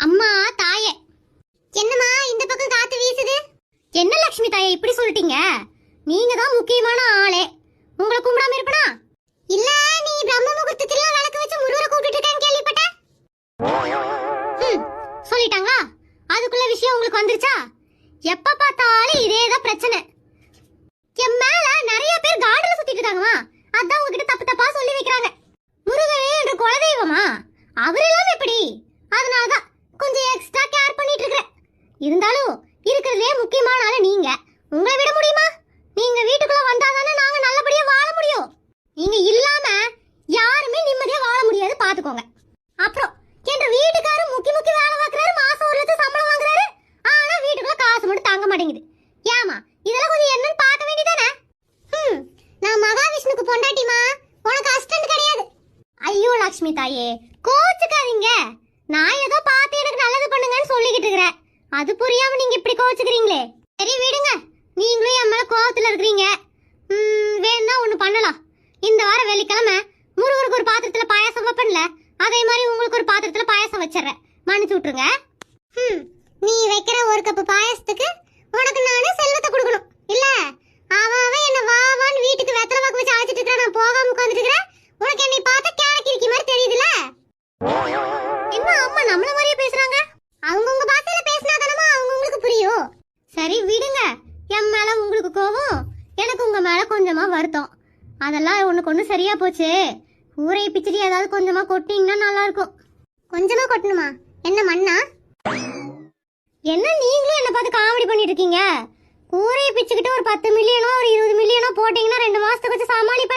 அம்மா தாயே. என்னம்மா இந்த பக்கம் காத்து வீசுது? என்ன லட்சுமி தாயே இப்படி சொல்லிட்டீங்க? நீங்க தான் முக்கியமான ஆளே. உங்களை கும்பிடாம இருப்பனா இல்ல நீ பிரம்ம முகூர்த்தத்துல விளக்கு வச்சு முருகரை கூப்பிட்டு இருக்கேன்னு கேள்விப்பட்டேன். ம், சொல்லிட்டாங்களா? அதுக்குள்ள விஷயம் உங்களுக்கு வந்துருச்சா? எப்ப பார்த்தாலும் இதேதான் பிரச்சனை. என் மேல இருந்தாலும் இருக்கிறதுலே முக்கியமான ஆளு நீங்க. உங்களை விட முடியுமா? நீங்க வீட்டுக்குள்ள வந்தாதானே நாங்க நல்லபடியா வாழ முடியும். நீங்க இல்லாம யாருமே நிம்மதியா வாழ முடியாது பாத்துக்கோங்க. அப்புறம் என்ற வீட்டுக்காரர் முக்கி முக்கி வேலை பார்க்கறாரு மாசம் ஒரு லட்சம் சம்பளம் வாங்குறாரு. ஆனா வீட்டுக்குள்ள காசு மட்டும் தாங்க மாட்டேங்குது. ஏமா இதெல்லாம் கொஞ்சம் என்னன்னு பார்க்க வேண்டியதானே ம் நான் மகாவிஷ்ணுக்கு பொண்டாட்டிமா உனக்கு அஸ்டன்ட் கிடையாது. ஐயோ லக்ஷ்மி தாயே கோச்சுக்காதீங்க. நான் அது புரியாம நீங்க இப்படி கோச்சுக்கிறீங்களே சரி விடுங்க. நீங்களும் என் மேல கோவத்துல இருக்கிறீங்க. ம், வேணும்னா ஒண்ணு பண்ணலாம். இந்த வாரம் வெள்ளிக்கிழமை முருகருக்கு ஒரு பாத்திரத்துல பாயாசம் வைப்பேன்ல. அதே மாதிரி உங்களுக்கு ஒரு பாத்திரத்துல பாயாசம் வச்சிடுறேன். மன்னிச்சு விட்டுருங்க. ம், நீ வைக்கிற ஒரு கப்பு பாயாசத்துக்கு உனக்கு நானே செல்வத்தை கொடுக்கணும். இல்ல? அவன் அவன் என்ன வா வான்னு வீட்டுக்கு வெத்தலை பாக்கு வச்சு அழைச்சிட்டு இருக்கிறான். நான் போகாம உட்காந்துட்டு இருக்கிறேன். உனக்கு என்னை பார்த்தா கேரட் மாதிரி தெரியுதுல என்ன அம்மா நம்மள மாதிரி பேசுறாங்க அவங்கவுங்க பாஷையில பேசினாதானமா அவங்கவுங்களுக்கு புரியும் சரி விடுங்க என் மேல உங்களுக்கு கோவம் எனக்கு உங்க மேல கொஞ்சமா வருத்தம். அதெல்லாம் உனக்கு ஒண்ணு சரியா போச்சு. ஊரை பிச்சடி ஏதாவது கொஞ்சமா கொட்டிங்கன்னா நல்லா இருக்கும் கொஞ்சமா கொட்டணுமா? என்ன மண்ணா என்ன நீங்களும் என்ன பார்த்து காமெடி பண்ணிட்டு இருக்கீங்க? ஊரையை பிச்சுக்கிட்டு ஒரு பத்து மில்லியனோ ஒரு இருபது மில்லியனோ போட்டீங்கன்னா ரெண்டு மாசத்துக்கு வச்சு சமாளிப்பேன்ல